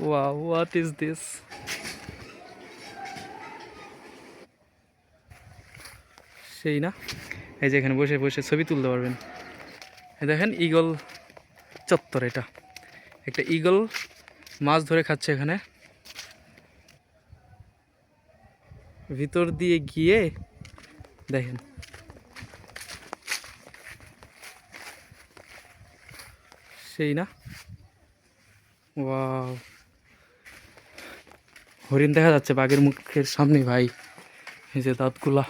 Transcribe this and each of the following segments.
Wow, what is this? সেই না? এই যে এখানে বসে বসে ছবি তুলতে পারবেন। দেখেন ইগল চত্বর এটা। একটা ইগল মাছ ধরে খাচ্ছে এখানে। ভিতর দিয়ে গিয়ে দেখেন। সেই না? ওয়াও হরিণ দেখা যাচ্ছে বাঘের মুখের সামনে ভাই। এই যে দাঁতগুলা।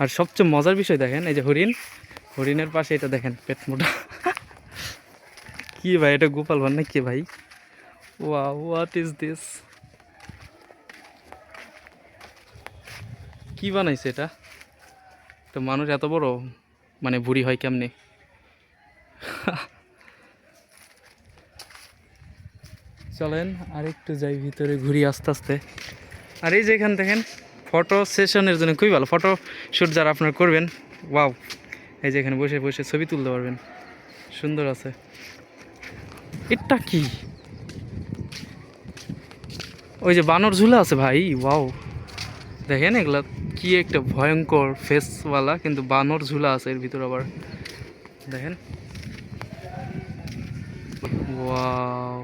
আর সবচেয়ে মজার বিষয় দেখেন, এই যে হরিণ, হরিণের পাশে এটা দেখেন, পেট মোটা। কি ভাই, এটা গোপাল ভান না কি ভাই? ওয়া হোয়াট ইজ দিস কি বানাইছে এটা? তো মানুষ এত বড় মানে বুড়ি হয় কেমনে? চলেন, আরেকটু যাই ভিতরে ঘুরি আস্তে আস্তে। আর এই যে এখান দেখেন ফটো সেশনের জন্য খুবই ভালো ফটো শ্যুট যারা আপনারা করবেন ওয়াও এই যে এখানে বসে বসে ছবি তুলতে পারবেন। সুন্দর আছে। এটা কি? ওই যে বানর ঝুলা আছে ভাই ওয়াও দেখেন এগুলা কি একটা ভয়ঙ্কর ফেসওয়ালা কিন্তু বানর ঝুলা আছে এর ভিতর আবার। দেখেন। ওয়াও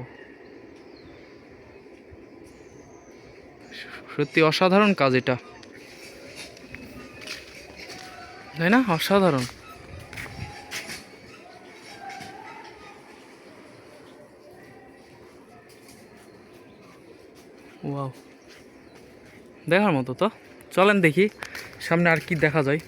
সত্যি অসাধারণ কাজ এটা। তাই না? অসাধারণ। দেখার মতো তো। চলেন দেখি, সামনে আর কি দেখা যায়।